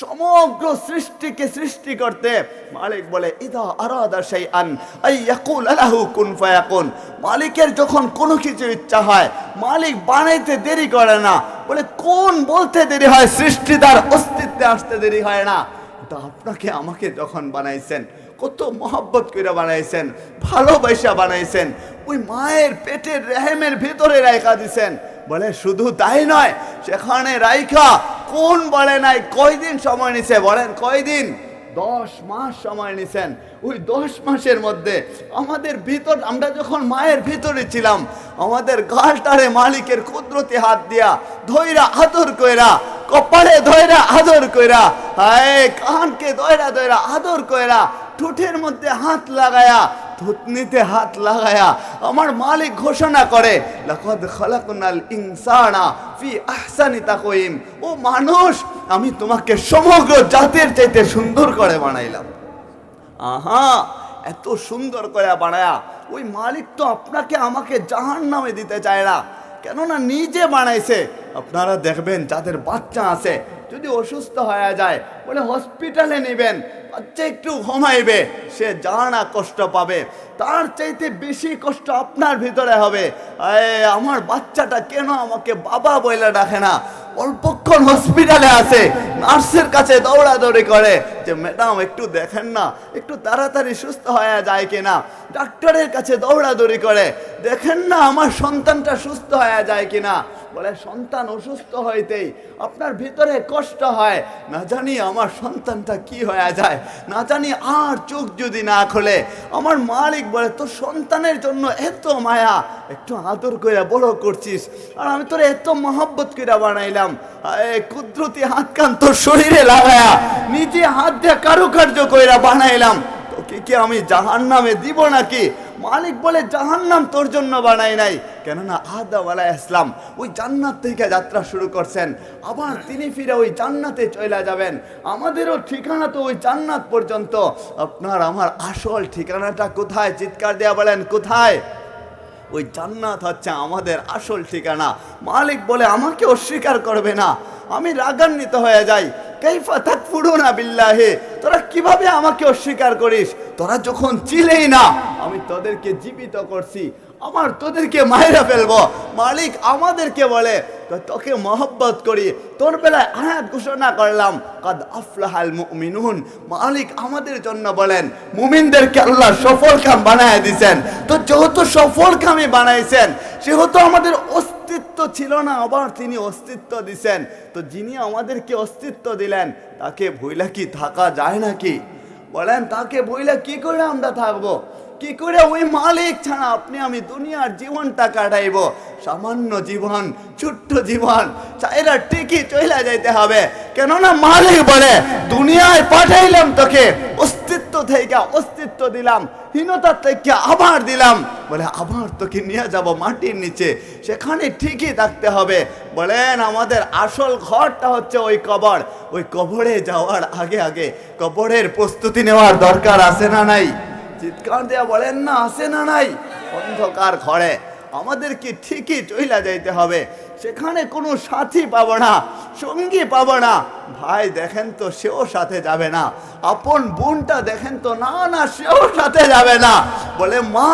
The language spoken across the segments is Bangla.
সমগ্র সৃষ্টিকে সৃষ্টি করতে মালিক বলে, ইদা আরাদা শাইআন আই ইয়াকুল লাহু কুন ফায়াকুন। মালিকের যখন কোনো কিছু ইচ্ছা হয়, মালিক বানাইতে দেরি করে না। বলে, কোন বলতে দেরি হয়? সৃষ্টি তার অস্তিত্বে আসতে দেরি হয় না। তা আপনাকে আমাকে যখন বানাইছেন, কত মহব্বত করে বানাইছেন, ভালোবাসা বানাইছেন, ওই মায়ের পেটের রেহেমের ভিতরে রাইখা দিছেন। বলে, শুধু তাই নয়, সেখানে রাইখা, কোন বলে নাই, কয়দিন সময় নিছে? বলেন, কয়দিন? দশ মাস সময় নিছেন। ওই দশ মাসের মধ্যে আমাদের ভিতর, আমরা যখন মায়ের ভিতরে ছিলাম, আমাদের গালটারে মালিকের কুদরতি হাত দিয়া ধৈরা আদর কইরা, কপালে ধৈরা আদর কইরা, হায়, কানকে ধৈরা ধৈরা আদর কইরা ঠোঁটের মধ্যে হাত লাগায়া, থুতনিতে হাত লাগায়া আমার মালিক ঘোষণা করে, লাকাদ খালাকনাল ইনসানা ফি আহসানি তাকওয়িম। ও মানুষ, আমি তোমাকে সমগ্র জাতের চাইতে সুন্দর করে বানাইলাম। আহা, এত সুন্দর করে বানায়া, ওই মালিক তো আপনাকে আমাকে জাহান নামে দিতে চায় না। কেননা নিজে বানাইছে। আপনারা দেখবেন যাদের বাচ্চা আছে যদি অসুস্থ হয়ে যায়, বলে হসপিটালে নেবেন বাচ্চা একটু ঘুমাইবে, সে জানা কষ্ট পাবে। তার চাইতে বেশি কষ্ট আপনার ভিতরে হবে। আমার বাচ্চাটা কেন আমাকে বাবা বলে ডাকে না? অল্পক্ষণ হসপিটালে আছে, নার্সের কাছে দৌড়াদৌড়ি করে। যে, ম্যাডাম, একটু দেখেন না, একটু তাড়াতাড়ি সুস্থ হয়ে যায় কিনা? ডাক্তারের কাছে দৌড়াদৌড়ি করে, দেখেন না, আমার সন্তানটা সুস্থ হয়ে যায় কিনা? বলে, সন্তান অসুস্থ হইতেই আপনার ভিতরে কষ্ট হয়। না জানি আমার সন্তানটা কি হয়ে যায়। না জানি আর চোখ যদি না খোলে। আমার মালিক বলে, তোর সন্তানের জন্য এত মায়া। একটু আদর করে বড় করছিস। আর আমি তোর এত মহব্বত করে বানাইলাম। কুদরতি হাত কান তোর শরীরে লাগায়া। নিজে হাত দিয়ে কারুকার্য কইরা বানাইলাম। তোকে কি আমি জাহান নামে দিব নাকি? মালিক বলে জাহান্নাম তোর জন্য বানাই নাই। কেননা আদম আলাহ ইসলাম ওই জান্নাত থেকে যাত্রা শুরু করছেন। আবার তিনি ফিরে ওই জান্নাতে চলে যাবেন। আমাদেরও ঠিকানা তো ওই জান্নাত পর্যন্ত। আপনার আমার আসল ঠিকানাটা কোথায়? চিৎকার দেয়া বলেন, কোথায়? ওই জান্নাত হচ্ছে আমাদের আসল ঠিকানা। মালিক বলে আমাকে অস্বীকার করবে না। আমি রাগান্বিত হয়ে যাই। কাইফা তাকফুরুনা বিল্লাহি? তোরা কীভাবে আমাকে অস্বীকার করিস? তোরা যখন ছিলেই না, আমি তোদেরকে জীবিত করছি। আমার তোদেরকে মায়েরা ফেলব। মালিক আমাদেরকে বলে তোকে মহব্বত করি। তোর বেলায় আয়াত ঘোষণা করলাম, কাদ আফলাহাল মুমিনুন। মালিক আমাদের জন্য বলেন, মুমিনদেরকে আল্লাহ সফল কাম বানায় দিছেন। তো যেহেতু সফল কামই বানাইছেন, সেহেতু আমাদের অস্তিত্ব ছিল না, আবার তিনি অস্তিত্ব দিছেন। তো যিনি আমাদেরকে অস্তিত্ব দিলেন, তাকে ভইলা কি থাকা যায় নাকি? বলেন, তাকে বইলা কি করে আমরা থাকব? কি করে ওই মালিক ছাড়া আপনি আমি দুনিয়ার জীবনটা কাটাইব? সামান্য জীবন, ছোট্ট জীবন চাইরা ঠিকই চলে যাইতে হবে। কেননা মালিক বলে, দুনিয়ায় পাঠাইলাম তোকে, অস্তিত্ব থেকে অস্তিত্ব দিলাম হীনতার থেকে আবার দিলাম। বলে আবার তোকে নিয়ে যাব মাটির নিচে, সেখানে ঠিকই থাকতে হবে। বলেন, আমাদের আসল ঘরটা হচ্ছে ওই কবর। ওই কবরে যাওয়ার আগে আগে কবরের প্রস্তুতি নেওয়ার দরকার আছে না নাই? চিৎকার দেয়া বলেন না, আসে না নাই? অন্ধকার ঘরে আমাদেরকে ঠিকই চইলা যাইতে হবে। সেখানে কোনো সাথী পাবো না, সঙ্গী পাবো না। ভাই, দেখেন তো সেও সাথে যাবে না। আপন বোনটা দেখেন তো, না না, সেও সাথে যাবে না। বলে, মা,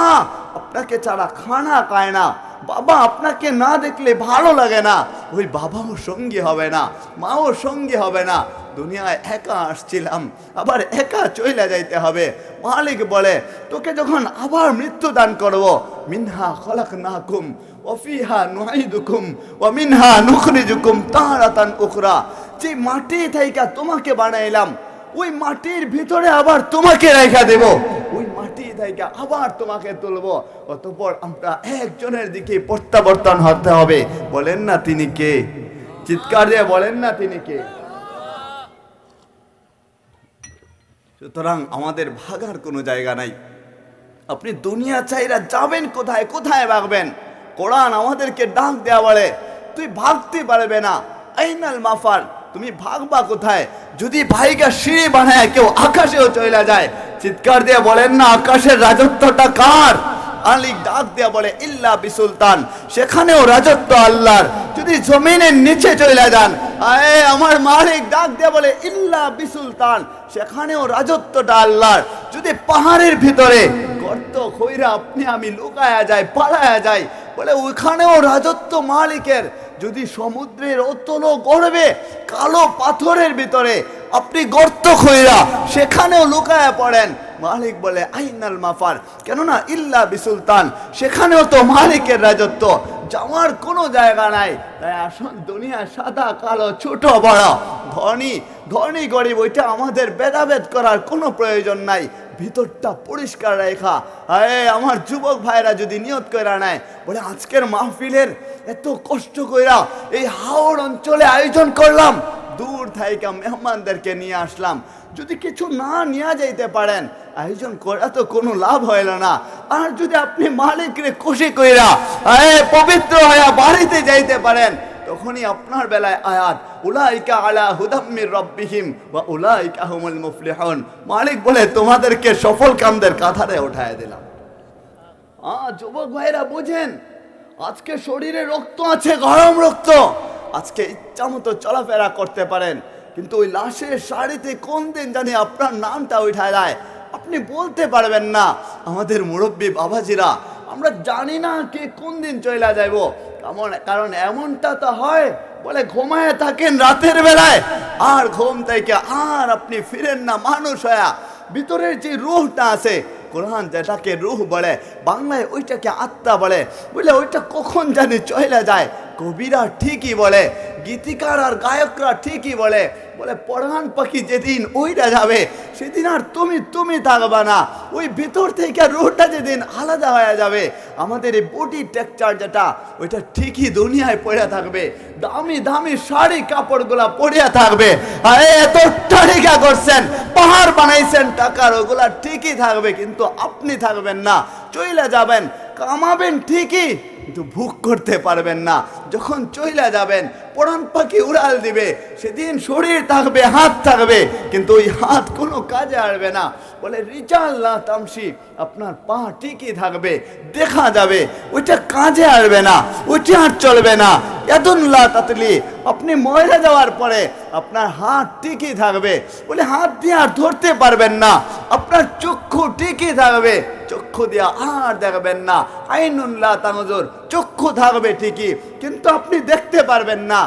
আপনাকে ছাড়া খানা খায় না। বাবা, আপনাকে না দেখলে ভালো লাগে না। ওই বাবাও সঙ্গী হবে না, মাও সঙ্গী হবে না। দুনিয়ায় একা আসছিলাম, আবার একা চইলা যাইতে হবে। মালিক বলে, তোকে যখন আবার মৃত্যু দান করব, মিনহা খলাক না কুম ওফিহা নুহাইদুকুম ও মিনহা নুখরিজুকুম তাহারাতান উখরা। যে মাটি থাইকা তোমাকে বানাইলাম, ওই মাটির ভিতরে আবার তোমাকে রেখা দেব। ওই মাটি থেকে আবার তোমাকে তুলবো। অতপর আমরা একজনের দিকে প্রত্যাবর্তন হতে হবে। বলেন না তিনি কে? চিৎকার দিয়ে বলেন না তিনি কে? সুতরাং আমাদের ভাগার কোনো জায়গা নাই। আপনি দুনিয়া চাইরা যাবেন কোথায় কোথায় ভাগবেন? কোরআন আমাদেরকে ডাক দেওয়া বলে, তুই ভাগতে পারবে না। আইনাল মাফার তুমি ভাগবা কোথায়? যদি ভাইগা সিঁড়ি বানায় কেউ আকাশেও চলে যায়, চিৎকার দিয়ে বলেন না, আকাশের রাজত্বটা কার? মালিক ডাক দেয়া বলে, ইল্লা বিসুলতান। সেখানেও রাজত্ব আল্লাহর। যদি জমিনের নিচে চলে যান আয়ে আমার মালিক ডাক দেয়া বলে, ইল্লা বিসুলতান। সেখানেও রাজত্বটা আল্লাহর। যদি পাহাড়ের ভিতরে গর্ত খইরা আপনি আমি লুকায়া যায় পালায়া যায় বলে ওইখানেও রাজত্ব মালিকের। যদি সমুদ্রের অতল গড়বে কালো পাথরের ভিতরে আপনি গর্ত খইরা সেখানেও লুকায়া পড়েন মালিক বলে, আইনাল মাফার কেননা ইল্লা বিসুলতান, সেখানেও তো মালিকের রাজত্ব। যাওয়ার কোনো জায়গা নাই। তাই আসুন, দুনিয়া সাদা, কালো, ছোট, বড়। ধনী ধনী, গরিব, ওইটা আমাদের ভেদাভেদ করার কোনো প্রয়োজন নাই। ভিতরটা পরিষ্কার রেখা। আরে, আমার যুবক ভাইরা যদি নিয়ত কইরা নেয়, বলে, আজকের মাহফিলের এত কষ্ট কইরা এই হাওড় অঞ্চলে আয়োজন করলাম। দূর থাইকা মেহমানদেরকে নিয়ে আসলাম। যদি কিছু না নিয়ে যাইতে পারেন, আয়োজন করা তো কোনো লাভ হইল না। আর যদি আপনি মালিকরে খুশি কইরা পবিত্র হইয়া বাড়িতে যাইতে পারেন, তখনই আপনার বেলায় আয়াত, উলাইকা আলা হুদাম্মির রব্বিহিম ওয়া উলাইকা হুমুল মুফলিহুন। মালিক বলে, তোমাদেরকে সফল কামদের কাতারে উঠায় দিলাম। আ যুবক ভাইরা, বুঝেন, আজকে শরীরে রক্ত আছে, গরম রক্ত। আজকে ইচ্ছা মতো চলাফেরা করতে পারেন। কিন্তু ওই লাশের শাড়িতে কোন দিন জানি আপনার নামটা উঠায় দেয়। আপনি বলতে পারবেন না। আমাদের মুরব্বী বাবাজিরা, আমরা জানি না কে কোন দিন চলে যাইব। কেমন, কারণ এমনটা তো হয়, বলে ঘুমায় থাকেন রাতের বেলায়, আর ঘুম থেকে আর আপনি ফিরেন না মানুষ হয়া। ভিতরের যে রুহটা আছে, কোরআন যেটাকে রুহ বলে, বাংলায় ওইটাকে আত্মা বলে। বুঝলে ওইটা কখন জানি চলে যায় কবিরা ঠিকই বলে, গীতিকার আর গায়করা ঠিকই বলে বলে পরাণ পাখি যেদিন ওইটা যাবে, সেদিন আর তুমি তুমি থাকবা না। ওই ভিতর থেকে রোডটা যেদিন আলাদা হয়ে যাবে, আমাদের এই বডি টেকচার যেটা, ওইটা ঠিকই দুনিয়ায় পড়ে থাকবে। দামি দামি শাড়ি, কাপড়গুলা পড়িয়া থাকবে। আরে এত টারিকা করছেন, পাহাড় বানাইছেন, টাকার ওগুলা ঠিকই থাকবে, কিন্তু আপনি থাকবেন না। চইলা যাবেন, কামাবেন ঠিকই কিন্তু ভুক করতে পারবেন না। যখন চইলা যাবেন পরাণ পাখি উড়াল দিবে। সেদিন শরীর থাকবে, হাত থাকবে, কিন্তু ওই হাত কোনো কাজে আসবে না। বলে রিচাল্লাহ তামসি, আপনার পা ঠিকই থাকবে, দেখা যাবে, ওইটা কাজে আসবে না, ওইটা আর চলবে না। এদুল্লাহ তাতলি, আপনি মরে যাওয়ার পরে আপনার হাত ঠিকই থাকবে। বলে, হাত দিয়ে আর ধরতে পারবেন না, আপনার চক্ষু ঠিকই থাকবে, চক্ষু দিয়া আর দেখবেন না। আইনুল্লাহ তানজুর, চক্ষু থাকবে ঠিকই, কিন্তু আপনি দেখতে পারবেন না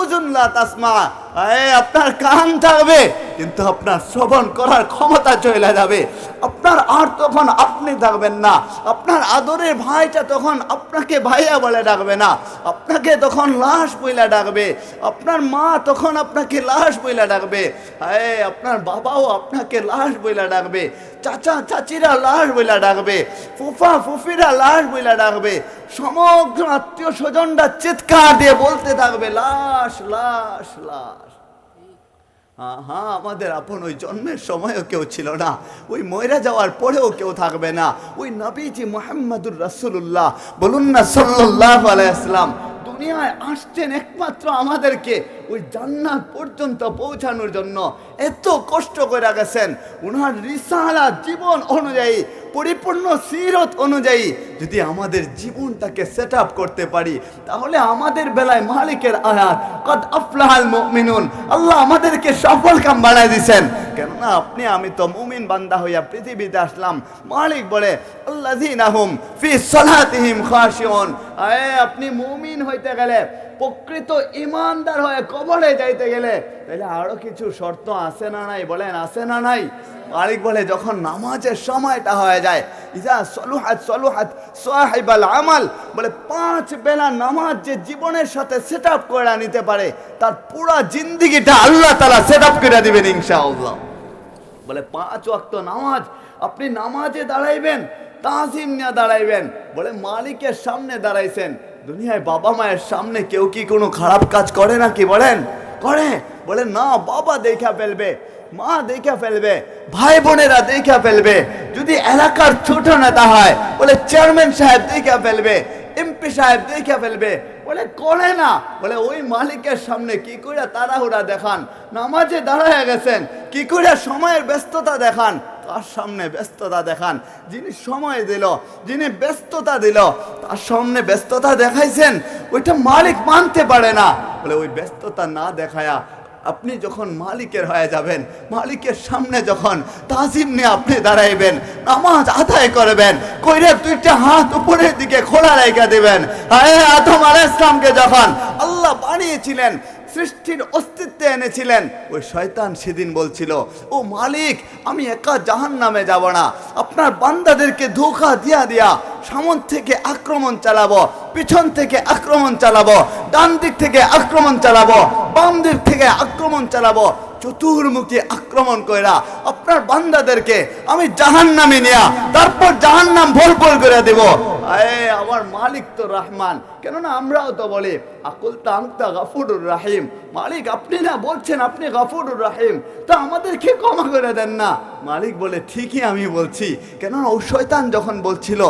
উজুল্লাহ তাসমা। আপনার কান থাকবে, কিন্তু আপনার শ্রবণ করার ক্ষমতা চলে যাবে। আপনার আর তখন আপনি থাকবেন না। আপনার আদরের ভাইটা তখন আপনাকে ভাইয়া বলে ডাকবে না। আপনাকে তখন লাশ বইলা ডাকবে। আপনার মা তখন আপনাকে লাশ বইলা ডাকবে। এ আপনার বাবাও আপনাকে লাশ বইলা ডাকবে। চাচা, চাচিরা লাশ বইলা ডাকবে। ফুফা, ফুফিরা লাশ বইলা ডাকবে। সমগ্র আত্মীয় স্বজনরা চিৎকার দিয়ে বলতে থাকবে, লাশ লাশ লাশ লাশ। হ্যাঁ আমাদের আপন ওই জন্মের সময়ও কেউ ছিল না। ওই ময়রা যাওয়ার পরেও কেউ থাকবে না। ওই নবীজি মোহাম্মদুর রাসুল্লাহ বলুন না সাল্লাহ আলাইসলাম দুনিয়ায় আসছেন একমাত্র আমাদেরকে। ওই জান্নাত পর্যন্ত পৌঁছানোর জন্য এত কষ্ট করে গেছেন। ওনার রিসালা জীবন অনুযায়ী, পরিপূর্ণ সিরত অনুযায়ী যদি আমাদের জীবনটাকে সেট আপ করতে পারি, তাহলে আমাদের বেলায় মালিকের আয়াত, কদ আফলাহাল মুমিনুন আল্লাহ আমাদেরকে সফল কাম বানায় দিছেন। কেননা আপনি, আমি তো মুমিন বান্দা হইয়া পৃথিবীতে আসলাম, মালিক বলে আল্লাযীনাহুম ফি সালাতিহিম খাশিউন আপনি মুমিন হইতে গেলে প্রকৃত ইমানদার হয়ে কবরে যাইতে গেলে তাহলে আরও কিছু শর্ত আছে না নাই? বলেন, আছে না নাই? মালিক বলে, যখন নামাজের সময়টা হয়ে যায়, ইজা সলুহাত সলুহাত সাহিবাল আমাল, বলে পাঁচ বেলা নামাজ যে জীবনের সাথে সেট আপ করে নিতে পারে, তার পুরা জিন্দিগিটা আল্লাহ তালা সেট আপ করে দিবেন ইনশাআল্লাহ। বলে পাঁচ ওয়াক্ত নামাজ, আপনি নামাজে দাঁড়াইবেন, তাজিম নিয়ে দাঁড়াইবেন, বলে মালিকের সামনে দাঁড়াইছেন দুনিয়ায় বাবা মায়ের সামনে কেউ কি কোনো খারাপ কাজ করে নাকি বলেন? করে। বলে না, বাবা দেখা ফেলবে, মা দেখা ফেলবে, ভাই বোনেরা দেখা ফেলবে। যদি এলাকার ছোট নেতা হয়, বলে চেয়ারম্যান সাহেব দেখা ফেলবে, এমপি সাহেব দেখা ফেলবে বলে, করে না। বলে, ওই মালিকের সামনে কি করে তাড়াহুড়া দেখান? নামাজে দাঁড়ায় গেছেন, কি করে সময়ের ব্যস্ততা দেখান? তার সামনে ব্যস্ততা দেখান। যিনি সময় দিল, যিনি ব্যস্ততা দিল, তার সামনে ব্যস্ততা দেখাইছেন, ওইটা মালিক মানতে পারে না। বলে, ওই ব্যস্ততা না দেখায়া আপনি যখন মালিকের হয়ে যাবেন, মালিকের সামনে যখন তাজিম নিয়ে আপনি দাঁড়াইবেন, নামাজ আদায় করবেন, কইরে দুইটা হাত উপরের দিকে খোলা রেখে দেবেন। হ্যাঁ আদম আলাইসলামকে ইসলামকে যখন আল্লাহ বানিয়েছিলেন সৃষ্টির অস্তিত্বে এনেছিলেন। ওই শয়তান সেদিন বলছিল, ও মালিক, আমি একা জাহান নামে যাব না। আপনার বান্দাদেরকে ধোকা দিয়া দিয়া সামন থেকে আক্রমণ চালাবো, পিছন থেকে আক্রমণ চালাবো, ডান দিক থেকে আক্রমণ চালাবো, বাম দিক থেকে আক্রমণ চালাবো, চতুর্মুখী আক্রমণ কইরা আপনার বান্দাদেরকে আমি জাহান নামে নিয়া, তারপর জাহান নাম ভোল করে দেব। আয়ে, আমার মালিক তো রহমান। কেননা আমরাও তো বলি আকুল তাংতা গাফুরুর রাহিম। মালিক, আপনি না বলছেন আপনি গাফুরুর রাহিম। তা আমাদেরকে ক্ষমা করে দেন না। মালিক বলে, ঠিকই আমি বলছি। কেননা ও শয়তান যখন বলছিল,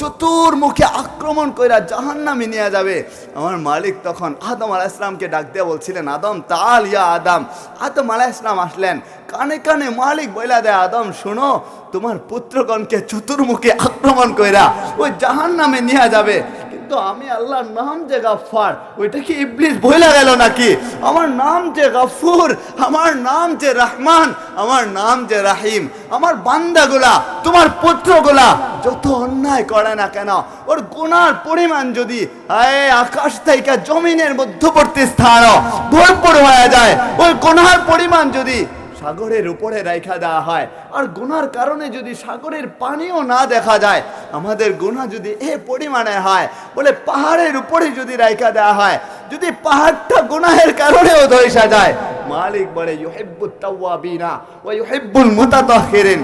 চতুর্মুখে আক্রমণ কইরা জাহান নামে নিয়ে যাবে, আমার মালিক তখন আদম আলাহ ইসলামকে ডাক দিয়ে বলছিলেন, আদম, তাল ইয়া আদম। আদম আলাহ ইসলাম আসলেন কানে কানে মালিক বইলা দেয়, আদম, শুনো, তোমার পুত্রগণকে চতুর্মুখে আক্রমণ কইরা ওই জাহান নামে নিয়ে যাবে। কিন্তু আমি আল্লাহর নাম যে গাফফার, ওইটা কি ইবলিস বইলা গেল নাকি? আমার নাম যে গাফুর আমার নাম যে রহমান, আমার নাম যে রাহিম, আমার বান্দাগুলা, তোমার পুত্রগুলা, যত অন্যায় করে না কেন, ওর গুনার পরিমাণ যদি আকাশ থেকে জমিনের মধ্যবর্তী স্থান ভরপুর হয়ে যায়, ওই গুনার পরিমাণ যদি সাগরের উপরে রেখা দেওয়া হয়। আর গুনার কারণে যদি সাগরের পানিও না দেখা যায়, আমাদের গোনা যদি এ পরিমাণে হয়, বলে পাহাড়ের উপরে যদি রেখা দেওয়া হয়, যদি পাহাড়টা গুনাহের কারণেও ধৈসা যায়, মালিক বলে, ইউহিব্বুত তাওয়াবিনা ওয়া ইউহিব্বুল মুতাতাহহিরিন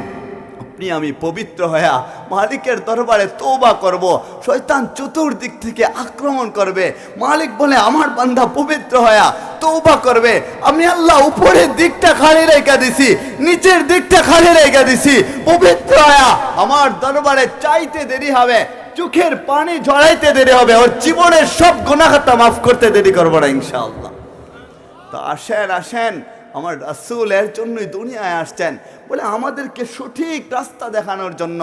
আপনি আমি পবিত্র হয়া মালিকের দরবারে তৌবা করব। শয়তান চতুর্দিক থেকে আক্রমণ করবে। মালিক বলে, আমার বান্ধা পবিত্র হয়া তৌবা করবে। আমি আল্লাহ উপরের দিকটা খালি রেখে দিছি, নিচের দিকটা খালি রেখে দিছি। পবিত্র হয়া আমার দরবারে চাইতে দেরি হবে, চোখের পানি ঝরাইতে দেরি হবে, ওর জীবনের সব গুণাখাতা মাফ করতে দেরি করব না ইনশাআল্লাহ। তো আসেন আসেন। আমার রাসুল এর জন্যই দুনিয়ায় আসছেন। বলে আমাদেরকে সঠিক রাস্তা দেখানোর জন্য,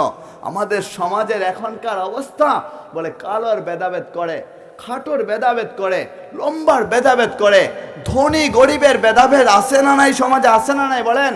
আমাদের সমাজের এখনকার অবস্থা, বলে কালোর ভেদাভেদ করে, খাটোর ভেদাভেদ করে, লম্বার ভেদাভেদ করে, ধনী গরিবের ভেদাভেদ আছে না নাই, সমাজে আসে না নাই বলেন?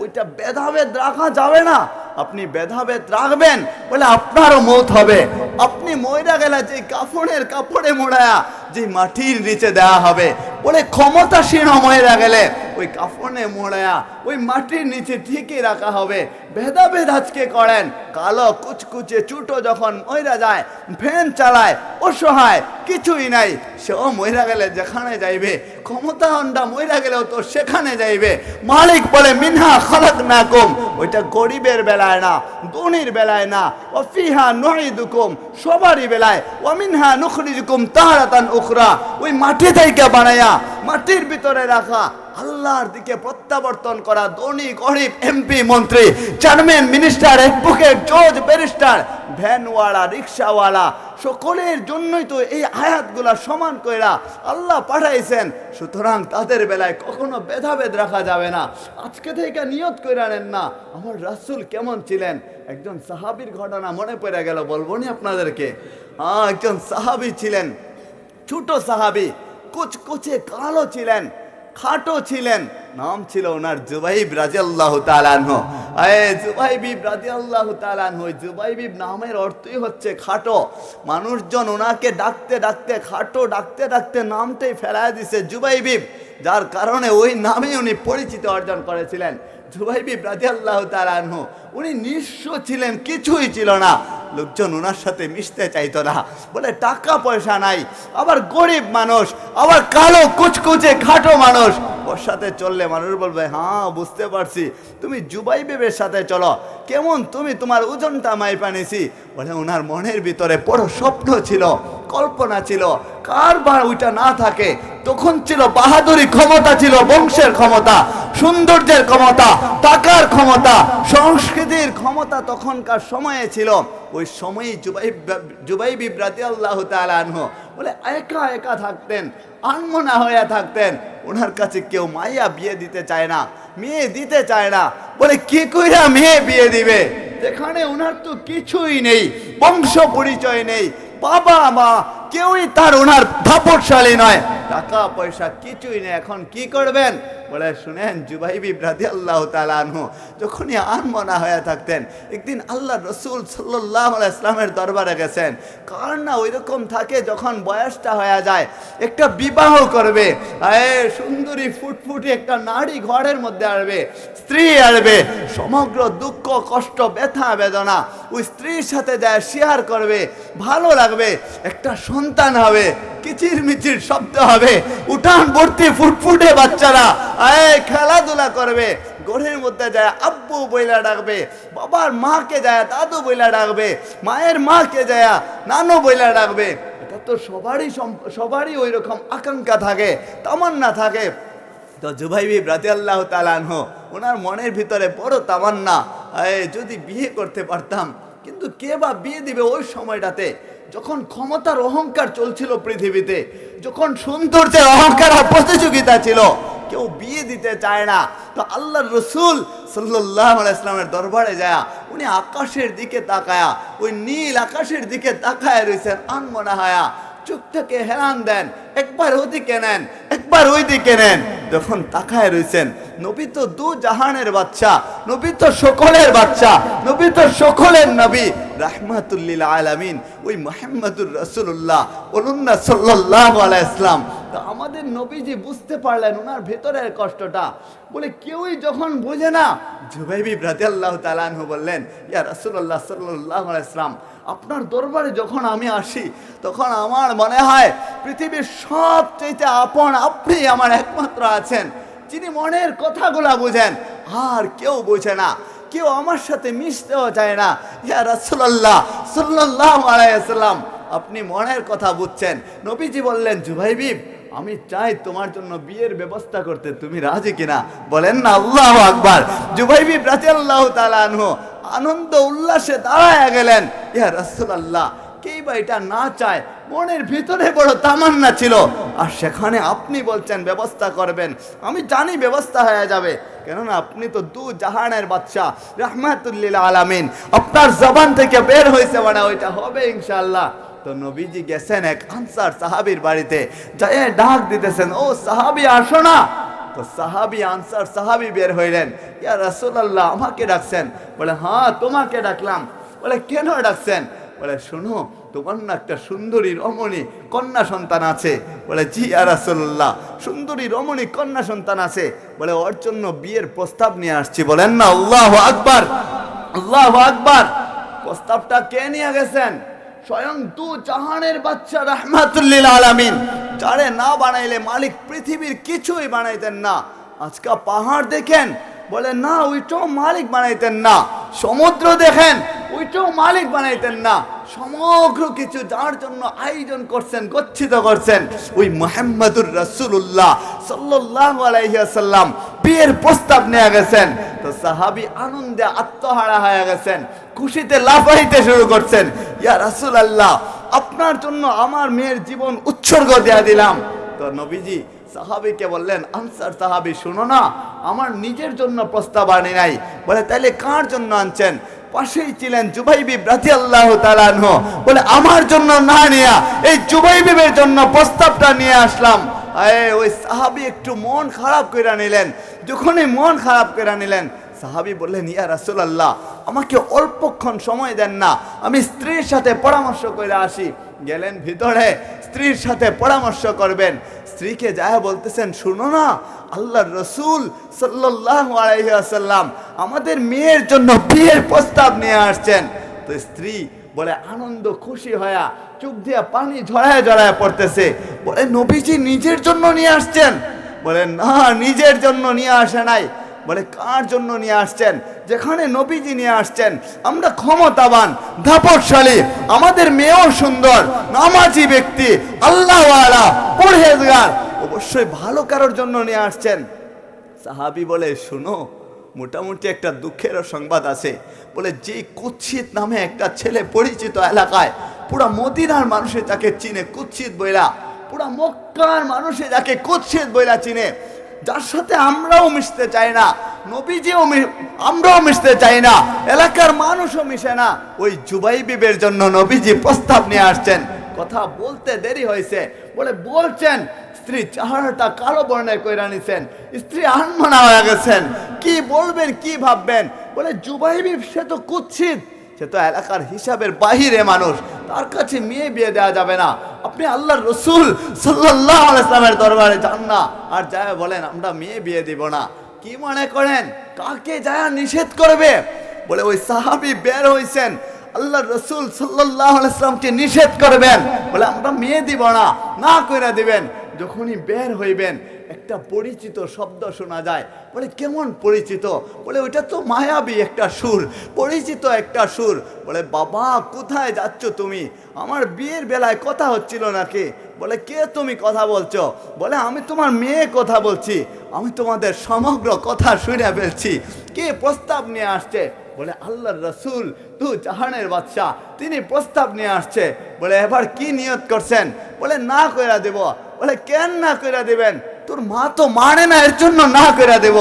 ওইটা ভেদাভেদ রাখা যাবে না। আপনি ভেদাভেদ রাখবেন, বলে আপনারও মত হবে। আপনি ময়রা গেলে যে কাপড়ের কাপড়ে মোড়ায়া, যে মাটির নিচে দেওয়া হবে। বলে ক্ষমতাসীন ময়রা গেলে ওই কাফনে মোড়ায়া, ওই মাটির নিচে ঠিকই রাখা হবে। ভেদাভেদ আজকে করেন। কালো কুচকুচে চুটো যখন ময়রা যায়, ফ্যান চালায়, অসহায়, কিছুই নাই। সেও ময়রা গেলে যেখানে যাইবে, ক্ষমতা হন্ডা ময়রা গেলেও তো সেখানে যাইবে। মালিক বলে, মিনহা খালাক না কম ওইটা গরিবের বেলায় না, ধনির বেলায় না। ও ফিহা নুইদুকুম সবারই বেলায় ও মিনহা নুখরিজুকুম তাহারাতান উখরা। ওই মাটি থেকে বানায়া মাটির ভিতরে রাখা, আল্লাহর দিকে প্রত্যাবর্তন করা, ধনী, গরিব এমপি মন্ত্রী চেয়ারম্যান মিনিস্টার অ্যাডভোকেট জজ ব্যারিস্টার ভ্যানওয়ালা, রিক্সাওয়ালা, সকলের জন্যই তো এই আয়াতগুলা সমান কইরা আল্লাহ পাঠাইছেন। সুতরাং তাদের বেলায় কখনো ভেদাভেদ রাখা যাবে না। আজকে থেকে নিয়ত কইরা নেন না, আমার রাসূল কেমন ছিলেন? একজন সাহাবীর ঘটনা মনে পড়ে গেল, বলব নি আপনাদেরকে? একজন সাহাবী ছিলেন, ছোট সাহাবি কুচকুচে কালো ছিলেন, খাটো ছিলেন। নাম ছিল ওনার জুবাইব রাজিয়াল্লাহ তালানহ আয়ে জুবাইবিব রাজিয়াল্লাহ তালানহ জুবাইবিব নামের অর্থই হচ্ছে খাটো। মানুষজন ওনাকে ডাকতে ডাকতে, খাটো ডাকতে ডাকতে নামটাই ফেলায় দিছে জুবাইবিব যার কারণে ওই নামে উনি পরিচিত অর্জন করেছিলেন। জুবাইবিব রাজিয়াল্লাহ তালানহ উনি নিঃস্ব ছিলেন, কিছুই ছিল না। লোকজন ওনার সাথে মিশতে চাইতো না। বলে, টাকা পয়সা নাই, আবার গরিব মানুষ, আবার কালো কুচকুচে খাটো মানুষ। ওর সাথে চললে মানুষ বলবে হ্যাঁ বুঝতে পারছি। তুমি জুবাই বেবের সাথে চলো। কেমন তুমি তোমার ওজনটা মাইপা বলে, ওনার মনের ভিতরে বড় স্বপ্ন ছিল। কল্পনা ছিল, কার বা ওইটা না থাকে, তখন ছিল বাহাদুরি ক্ষমতা ছিল, বংশের ক্ষমতা, সৌন্দর্যের ক্ষমতা, টাকার ক্ষমতা, সংস্কৃতির ক্ষমতা তখনকার সময়ে ছিল। ওই সময়ই জুবাই জুবাই বিব্রাতি আল্লাহ তালানহ বলে, একা একা থাকতেন, আনমনা হয়ে থাকতেন, ওনার কাছে কেউ মাইয়া বিয়ে দিতে চায় না, মেয়ে দিতে চায় না। বলে, কি কইরা মেয়ে বিয়ে দিবে? যেখানে ওনার তো কিছুই নেই, বংশ পরিচয় নেই বাবা মা, কেউই তার ওনার ধাপটশালী নয়। টাকা পয়সা কিছুই নেই, এখন কি করবেন? বলে, শুনেন জুবাইবি ব্রাদি আল্লাহ তালানহু যখনই আনমনা হয়ে থাকতেন, একদিন আল্লাহ রসুল সাল্লাহ ইসলামের দরবারে গেছেন। কার না ওই রকম থাকে যখন বয়সটা হয়ে যায়, একটা বিবাহ করবে সুন্দরী ফুটফুটি একটা নারী ঘরের মধ্যে আসবে স্ত্রী আসবে সমগ্র দুঃখ, কষ্ট, ব্যথা, বেদনা ওই স্ত্রীর সাথে যায় শেয়ার করবে, ভালো লাগবে, একটা সন্তান হবে কিচির মিচির শব্দ হবে, উঠান ভর্তি ফুটফুটে বাচ্চারা, আয়, খেলাধুলা করবে, ঘরের মধ্যে যায়, আব্বু বইলা ডাকবে, বাবার মাকে যায়, দাদু বইলা ডাকবে, মায়ের মাকে যায়, নানু বইলা ডাকবে। এটা তো সবারই সবারই ওই রকম আকাঙ্ক্ষা থাকে, তামান্না থাকে। তো জুবাইবি ব্রাতি আল্লাহ তালানহ ওনার মনের ভিতরে বড় তামান্না। যদি বিয়ে করতে পারতাম, কিন্তু কে বা বিয়ে দিবে ওই সময়টাতে? যখন ক্ষমতার অহংকার চলছিল পৃথিবীতে, যখন সৌন্দর্যের অহংকার আর প্রতিযোগিতা ছিল, কেউ বিয়ে দিতে চায় না। তো আল্লাহ রসুল সাল্লাহ ইসলামের দরবারে যায়, উনি আকাশের দিকে তাকায়া, ওই নীল আকাশের দিকে তাকায় রয়েছেন আনমনা হায়া। চোখ থেকে হেরান দেন একবার ওদিকে নেন, একবার ওই দিকে নেন। যখন তাকায় রয়েছেন নবী তো দু জাহানের বাচ্চা, নবী তো সকলের বাচ্চা, নবী তো সকলের নবী। রাহমাতুল্লিল আলামিন, ওই মোহাম্মদুর রসুল্লাহ বলুন না সাল্লাহ ইসলাম তা আমাদের নবীজি বুঝতে পারলেন ওনার ভেতরের কষ্টটা। বলে কেউই যখন বোঝে না, জুবাইবি ব্রাতি আল্লাহ তালানহু বললেন, ইয়া রসুল্লাহ সাল্লাহ ইসলাম আপনার দরবারে যখন আমি আসি, তখন আমার মনে হয় পৃথিবীর সবচেয়ে আপন আপনি আমার একমাত্র আছেন, যিনি মনের কথাগুলা বুঝেন, আর কেউ বোঝে না, কেউ আমার সাথে মিশতেও চায় না। ইয়া রাসূলুল্লাহ, সাল্লাল্লাহু আলাইহি সাল্লাম আপনি মনের কথা বুঝছেন। নবীজি বললেন জুবাইবি আমি চাই তোমার জন্য বিয়ের ব্যবস্থা করতে, তুমি রাজি কিনা? বলেন না, আল্লাহ আকবার। জুবাইবি রাদিয়াল্লাহু তাআলা আনহু আনন্দ উল্লাসে দাঁড়ায় গেলেন। ইয়া রাসূলুল্লাহ কেই বা এটা না চায়, মনের ভিতরে বড় তামান্না ছিল। আর সেখানে আপনি বলছেন, ব্যবস্থা করবেন। আমি জানি ব্যবস্থা হয়ে যাবে। কেননা আপনি তো দু জাহানের বাদশা রহমাতুল্লিল আলামিন। আপনার জবান থেকে বের হয়েছে মানে ওইটা হবে ইনশাআল্লাহ। তো নবীজি গেছেন এক আনসার সাহাবীর বাড়িতে। যাই ডাক দিতেছেন, ও সাহাবী, আসো না। তো সাহাবি, আনসার সাহাবি বের হইলেন। ইয়া রাসূলুল্লাহ, আমাকে ডাকছেন। বলে হ্যাঁ তোমাকে ডাকলাম। বলে, কেন ডাকছেন? বলে, শোনো, তোমার না একটা সুন্দরী রমণী কন্যা সন্তান আছে। বলে, জি আর রাসূলুল্লাহ, সুন্দরী রমণী কন্যা সন্তান আছে। বলে, ওর জন্য বিয়ের প্রস্তাব নিয়ে আসছি। বলেন না, আল্লাহ আকবার আল্লাহ আকবার। প্রস্তাবটা কে নিয়ে গেছেন? স্বয়ং দু জাহানের বাচ্চা রাহমাতুল্লিল আলামিন, যারে না বানাইলে মালিক পৃথিবীর কিছুই বানাইতেন না। আজকা পাহাড় দেখেন, বলে, না, ওইটাও মালিক বানাইতেন না। সমুদ্র দেখেন ওইটাও মালিক বানাইতেন না। সমগ্র কিছু যার জন্য আয়োজন করছেন, গচ্ছিত করছেন, ওই মোহাম্মদুর রাসূলুল্লাহ সাল্লাহ আলাইহি ওয়াসাল্লাম বিয়ের প্রস্তাব নিয়ে গেছেন। তো সাহাবী আনন্দে আত্মহারা হয়ে গেছেন, খুশিতে লাফাইতে শুরু করছেন, ইয়া রাসুল আল্লাহ আপনার জন্য আমার মেয়ের জীবন উৎসর্গ দেয়া দিলাম। তো নবীজি সাহাবিকে বললেন, আনসার সাহাবি, শুনো না, আমার নিজের জন্য প্রস্তাব আনি নাই। বলে, তাইলে কার জন্য আনছেন? পাশেই ছিলেন জুবাইবি ব্রাজি আল্লাহ তালানহ বলে, আমার জন্য না নিয়া, এই জুবাইবিবের জন্য প্রস্তাবটা নিয়ে আসলাম। ওই সাহাবি একটু মন খারাপ করে নিলেন। যখনই মন খারাপ করে নিলেন, সাহাবি বললেন, ইয়া রাসূলুল্লাহ, আমাকে অল্পক্ষণ সময় দেন না, আমি স্ত্রীর সাথে পরামর্শ করে আসি। গেলেন ভিতরে, স্ত্রীর সাথে পরামর্শ করবেন। স্ত্রীকে যায় বলতেছেন, শুনো না, আল্লাহর রসুল সাল্লাল্লাহু আলাইহি ওয়াসাল্লাম আমাদের মেয়ের জন্য বিয়ের প্রস্তাব নিয়ে আসছেন। তো স্ত্রী বলে, আনন্দ, খুশি হয়া চোখ দিয়ে পানি ঝরায় ঝরায় পড়তেছে। বলে, নবীজি নিজের জন্য নিয়ে আসছেন? বলে, না, নিজের জন্য নিয়ে আসে নাই। বলে, কার জন্য নিয়ে আসছেন? যেখানে নবীজি নিয়ে আসছেন। আমরা ক্ষমতাবান ধাপটশালী আমাদের মেয়েও সুন্দর, নামাজি ব্যক্তি, আল্লাহওয়ালা, পরহেজগার। অবশ্যই ভালো কারোর জন্য নিয়ে আসছেন। সাহাবি বলে, শুনো, মোটামুটি একটা দুঃখেরও সংবাদ আছে। বলে, যে কুৎসিত নামে একটা ছেলে পরিচিত এলাকায়, পুরা মদিনার মানুষে তাকে চিনে কুৎসিত বইলা, পুরা মক্কার মানুষে যাকে কুৎসিত বইলা চিনে যার সাথে আমরাও মিশতে চাই না, নবীজিও আমরাও মিশতে চাই না, এলাকার মানুষও মিশে না। ওই জুবাই বিবের জন্য নবীজি প্রস্তাব নিয়ে আসছেন। কথা বলতে দেরি হয়েছে। বলে, বলছেন, স্ত্রী চেহারাটা কালো বর্ণের কইরা নিছেন, স্ত্রী আনমনা হয়ে গেছেন। কি বলবেন, কি ভাববেন? বলে জুবাইবি সে তো কুৎসিত। সে তো এলাকার হিসাবের বাহিরে মানুষ। তার কাছে মেয়ে বিয়ে দেওয়া যাবে না। আপনি আল্লাহ রসুল সাল্লাহ ইসলামের দরবারে যান না। আর যায় বলেন, আমরা মেয়ে বিয়ে দিব না। কি মনে করেন? কাকে যায় নিষেধ করবে? বলে ওই সাহাবি বের হইছেন। আল্লাহ রসুল সাল্লাহ ইসলামকে নিষেধ করবেন। বলে, আমরা মেয়ে দিব না। না করে দিবেন। যখনই বের হইবেন একটা পরিচিত শব্দ শোনা যায়। বলে, কেমন পরিচিত? বলে, ওইটা তো মায়াবী একটা সুর, পরিচিত একটা সুর। বলে, বাবা, কোথায় যাচ্ছ তুমি? আমার বিয়ের বেলায় কথা হচ্ছিল নাকি? বলে, কে তুমি কথা বলছো? বলে, আমি তোমার মেয়ে কথা বলছি, আমি তোমাদের সমগ্র কথা শুনে ফেলছি। কে প্রস্তাব নিয়ে আসছে? বলে, আল্লাহর রসুল, তু জাহানের বাদশাহ, তিনি প্রস্তাব নিয়ে আসছে। বলে, এবার কি নিয়ত করছেন? বলে, না কইরা দেব। বলে, কেন না কইরা দিবেন? তোর মা তো মানে না, এর জন্য না করে দেব।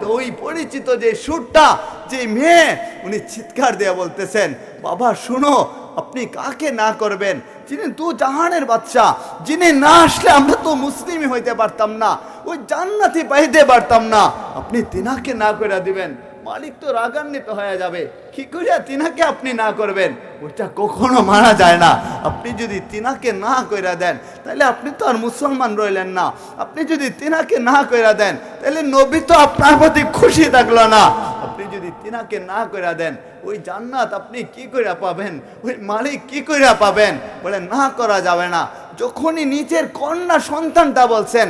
তো ওই পরিচিত যে সুরটা, যে মেয়ে, উনি চিৎকার দিয়ে বলতেছেন, বাবা, শুনো, আপনি কাকে না করবেন? যিনি দু জাহানের বাচ্চা, যিনি না আসলে আমরা তো মুসলিমই হইতে পারতাম না, ওই জান্নাতি পাইতে পারতাম না। আপনি তিনাকে না করে দিবেন। মালিক তো রাগান্বিত হয়ে যাবে। কি করিয়া তিনাকে আপনি না করবেন? ওইটা কখনো মারা যায় না। আপনি যদি তিনাকে না কইরা দেন তাহলে আপনি তো আর মুসলমান রইলেন না। আপনি যদি তিনাকে না কইরা দেন তাহলে নবী তো আপনার প্রতি খুশি থাকল না। আপনি যদি তিনাকে না কইরা দেন, ওই জান্নাত আপনি কি কইরা পাবেন? ওই মালিক কি কইরা পাবেন? বলে না করা যাবে না। যখনই নিজের কন্যা সন্তানটা বলছেন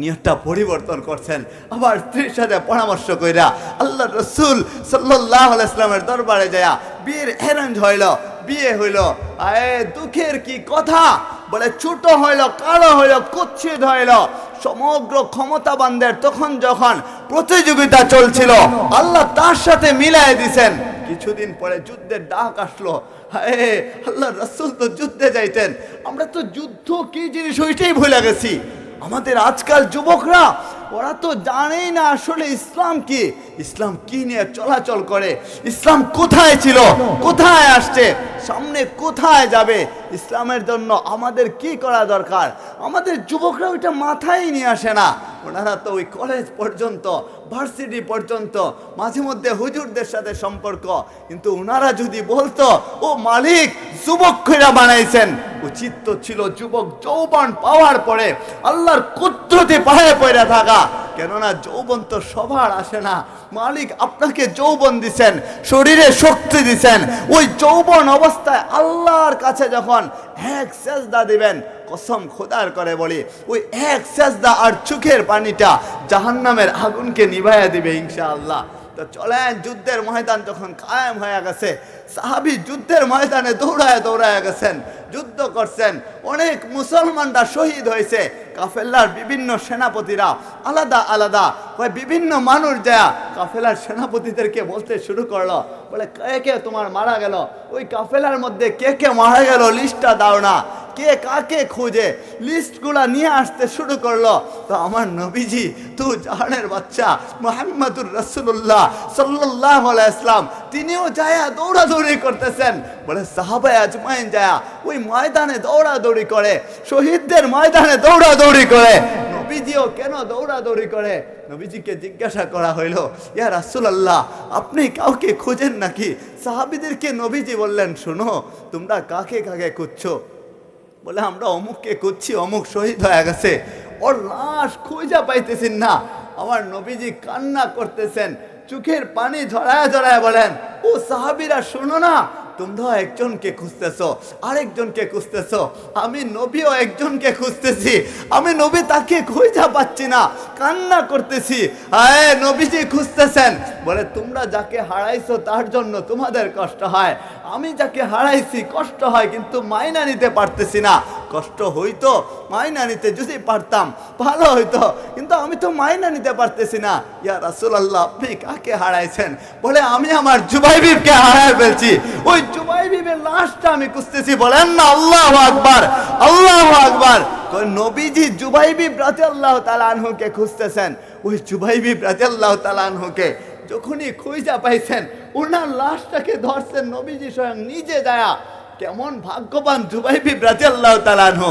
নিয়তটা পরিবর্তন করছেন। আবার স্ত্রীর সাথে পরামর্শ কইরা আল্লাহ রসুল সাল্লাহ ইসলামের দরবারে যায়া বিয়ের অ্যারেঞ্জ হইল বিয়ে হইল। আয়ে দুঃখের কি কথা? বলে, ছোট হইল, কালো হইল, কুচ্ছিত হইল। সমগ্র ক্ষমতাবানদের তখন যখন প্রতিযোগিতা চলছিল, আল্লাহ তার সাথে মিলাই দিছেন। কিছুদিন পরে যুদ্ধের ডাক আসলো। আল্লাহ রসুল তো যুদ্ধে যাইতেন। আমরা তো যুদ্ধ কি জিনিস ওইটাই ভুলে গেছি। আমাদের আজকাল যুবকরা, ওরা তো জানেই না আসলে ইসলাম কি। ইসলাম কি নিয়ে চলাচল করে? ইসলাম কোথায় ছিল? কোথায় আসছে? সামনে কোথায় যাবে? ইসলামের জন্য আমাদের কি করা দরকার? আমাদের যুবকরা ওইটা মাথায় নিয়ে আসে না। ওনারা তো ওই কলেজ পর্যন্ত ভার্সিটি পর্যন্ত, মাঝে মধ্যে হুজুরদের সাথে সম্পর্ক। কিন্তু ওনারা যদি বলতো, ও মালিক, যুবক কইরা বানাইছেন। উচিত তো ছিল যুবক যৌবন পাওয়ার পরে আল্লাহর কুদরতে পায়ে পড়ে থাকা। কেননা যৌবন তো সবার আসে না। মালিক আপনাকে যৌবন দিছেন, শরীরে শক্তি দিছেন। ওই যৌবন অবস্থায় আল্লাহর কাছে যখন এক সেজদা দিবেন, কসম খোদার করে বলি, ওই এক সেজদা আর চোখের পানিটা জাহান্নামের আগুনকে নিভাইয়া দিবে ইনশাআল্লাহ। তো চলেন, যুদ্ধের ময়দান যখন কায়েম হয়ে গেছে, সাহাবি যুদ্ধের ময়দানে দৌড়ায় দৌড়ায় গেছেন, যুদ্ধ করছেন। অনেক মুসলমানরা শহীদ হয়েছে কাফেল্লার বিভিন্ন সেনাপতিরা আলাদা আলাদা। বিভিন্ন মানুষ যা কাফেলার সেনাপতিদেরকে বলতে শুরু করল। বলে, কে কে তোমার মারা গেল? ওই কাফেলার মধ্যে কে কে মারা গেল? লিস্টটা দাও না। কে কাকে খুঁজে লিস্টগুলা নিয়ে আসতে শুরু করল? তো আমার নবীজি, তু জাহানের বাচ্চা, মোহাম্মদুর রসুল্লাহ সাল্লাহ ইসলাম তিনিও যায়া দৌড়াদৌড়ি করতেছেন। বলে সাহাবাই আজমাইন যায়া ওই ময়দানে দৌড়াদৌড়ি করে, শহীদদের ময়দানে দৌড়াদৌড়ি করে। নবীজিও কেন দৌড়াদৌড়ি করে? নবীজিকে জিজ্ঞাসা করা হইল, ইয়া রাসুলাল্লাহ, আপনি কাউকে খুঁজেন নাকি? সাহাবিদেরকে নবীজি বললেন, শোনো, তোমরা কাকে কাকে খুঁজছো? বলে, আমরা অমুককে করছি অমুক শহীদ হয়ে গেছে। ওর লাশ খুঁজা পাইতেছেন না। আমার নবীজি কান্না করতেছেন। চোখের পানি ঝরায় ঝরায় বলেন, ও সাহাবিরা, শোনো না তোমরাও একজনকে খুঁজতেছো, আরেকজনকে খুঁজতেছো। আমি নবীও একজনকে খুঁজতেছি, আমি নবী তাকে খুঁজা পাচ্ছি না, কান্না করতেছি। নবীজি খুঁজতেছেন, বলে, তোমরা যাকে হারাইছো তার জন্য তোমাদের কষ্ট হয়। আমি যাকে হারাইছি কষ্ট হয়, কিন্তু মাইনা নিতে পারতেছি না। কষ্ট হইতো, মাইনা নিতে যদি পারতাম, ভালো হইতো, কিন্তু আমি তো মাইনা নিতে পারতেছি না। ইয়া রাসূলুল্লাহ, আপনি কাকে হারাইছেন? বলে, আমি আমার জুবাইবিবকে হারায় ফেলছি। ওই জুবাইবিবের লাশটা আমি খুঁজতেছি, বলেন না, আল্লাহু আকবার আল্লাহু আকবার। নবীজি জুবাইবিব রাদিয়াল্লাহু তাআলা আনহুকে খুঁজতেছেন। ওই জুবাইবিব রাদিয়াল্লাহু তাআলা আনহুকে যখনই খুঁজা পাইছেন ওনার লাশটাকে ধরছেন নবীজি স্বয়ং নিজে যায়। কেমন ভাগ্যবান জুবাইবি রাজিয়াল্লাহ তালানহ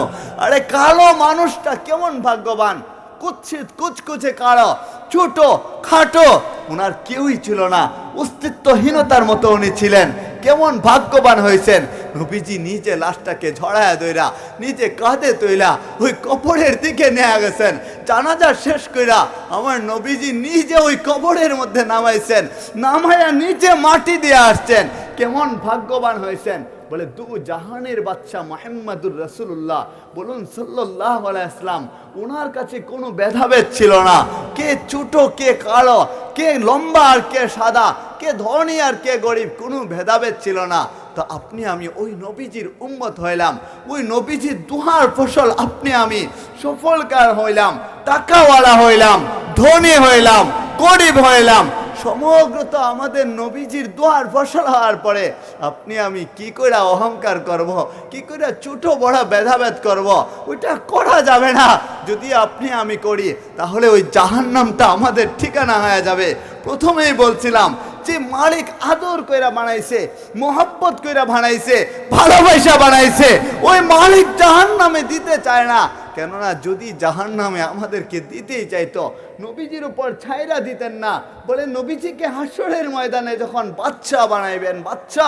আরে কালো মানুষটা কেমন ভাগ্যবান। কুচ্ছিত কুচকুচে কালো, ছোট, খাটো। ওনার কেউই ছিল না। অস্তিত্বহীনতার মতো উনি ছিলেন। কেমন ভাগ্যবান হয়েছেন? নবীজি নিজে লাশটাকে ঝড়ায় দইরা, নিজে কাঁধে তৈলা ওই কবরের দিকে নেওয়া গেছেন। জানাজা শেষ কইরা আমার নবীজি নিজে ওই কবরের মধ্যে নামাইছেন, নামাইয়া নিজে মাটি দিয়ে আসছেন। কেমন ভাগ্যবান হয়েছেন। বলে, দু জাহানের বাচ্চা মোহাম্মদুর রসুল্লাহ বলুন সাল্লাহ ইসলাম ওনার কাছে কোনো ভেদাভেদ ছিল না। কে ছোট, কে কালো, কে লম্বা আর কে সাদা, কে ধনী আর কে গরিব, কোনো ভেদাভেদ ছিল না। তো আপনি, আমি ওই নবীজির উম্মত হইলাম। ওই নবীজির দুহার ফসল আপনি, আমি সফলকার হইলাম, টাকাওয়ালা হইলাম, ধনী হইলাম, গরিব হইলাম। সমগ্র তো আমাদের নবীজির দোয়ার ফসল হওয়ার পরে আপনি আমি কি করে অহংকার করব? কি করে ছোটো বড় ভেদাভেদ করব? ওইটা করা যাবে না। যদি আপনি আমি করি, তাহলে ওই জাহান্নামটা আমাদের ঠিকানা হয়ে যাবে। প্রথমেই বলছিলাম যে মালিক আদর কইরা বানাইছে, মোহাব্বত কইরা বানাইছে, ভালোবাসা বানাইছে, ওই মালিক জাহান নামে দিতে চায় না। কেননা যদি জাহান নামে আমাদেরকে দিতেই চাইতো, নবীজির উপর ছাইরা দিতেন না। বলে নবীজিকে হাসরের ময়দানে যখন বাচ্চা বানাইবেন বাচ্চা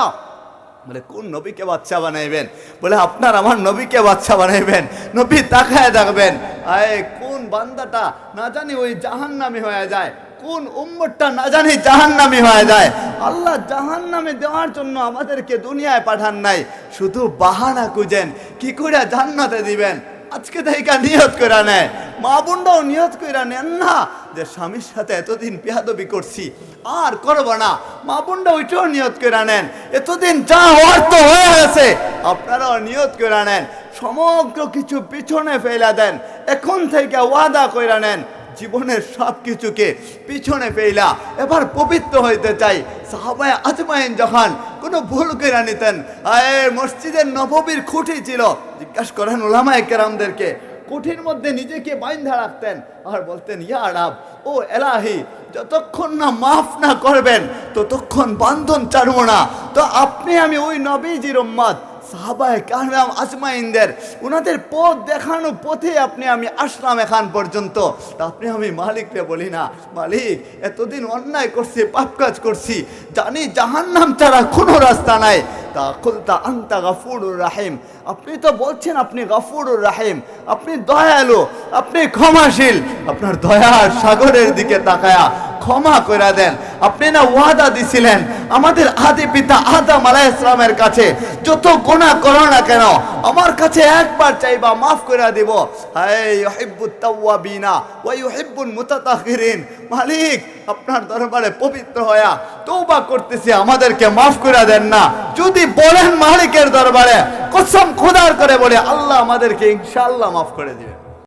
বলে, কোন নবীকে বাচ্চা বানাইবেন? বলে, আপনার আমার নবীকে বাচ্চা বানাইবেন। নবী তাকায় দেখবেন আয়, কোন বান্দাটা না জানি ওই জাহান্নামি হয়ে যায়। কোন উম্মতটা না জানি জাহান্নামি হয়ে যায়। আল্লাহ জাহান্নামে দেওয়ার জন্য আমাদেরকে দুনিয়ায় পাঠান নাই। শুধু বাহানা খুঁজেন, কি করে জান্নাতে দিবেন? আজকে থেকে নিয়ত করে নেয়। মা বোনরাও নিয়ত করে নেন না যে স্বামীর সাথে এতদিন পেহাদবি করছি, আর করব না। মা বোনরা ওইটাও নিয়ত করে নেন। এতদিন যা হওয়ার তো হয়ে গেছে, আপনারাও নিয়ত করে নেন। সমগ্র কিছু পিছনে ফেলা দেন। এখন থেকে ওয়াদা করে নেন। জীবনের সব কিছুকে পিছনে ফেলা এবার পবিত্র হইতে চাই সাহাবায় আজমাইন যখন কোনো ভুল করে নিতেন। মসজিদের নববীর খুঁটি ছিল। জিজ্ঞাসা করেন ওলামায় কেরামদেরকে কুঠির মধ্যে নিজেকে বাইন্ধা রাখতেন? আর বলতেন, ইয়া আরাব ও এলাহি, যতক্ষণ না মাফ না করবেন, ততক্ষণ বান্ধন ছাড়বো না। তো আপনি আমি ওই নবীজির উম্মত সাহাবায় কাহরাম আজমাইনদের ওনাদের পথ দেখানো পথে আপনি, আমি আসলাম এখান পর্যন্ত। তা আপনি, আমি মালিককে বলি না। মালিক, এতদিন অন্যায় করছি, পাপ কাজ করছি, জানি জাহান্নাম ছাড়া কোনো রাস্তা নাই। তা খুলতা আন্তা গাফুর রাহিম। আপনি তো বলছেন আপনি গাফুরুর রাহিম, আপনি দয়ালু, আপনি ক্ষমাশীল। আপনার দয়ার সাগরের দিকে তাকায়া ক্ষমা করে দেন। আপনি না ওয়াদা দিছিলেন, আমাদের আদি পিতা আদম আলাহ ইসলামের কাছে, যত গোনা করো না কেন, আমার কাছে একবার চাইবা মাফ করে দিব। মুতাতাখিরিন। মালিক, আপনার দরবারে পবিত্র হয়া তওবা করতেছি, আমাদেরকে মাফ করে দেন না। যদি বলেন মালিকের দরবারে, কসম খোদার করে বলে আল্লাহ আমাদেরকে ইনশাল্লাহ মাফ করে দিবেন।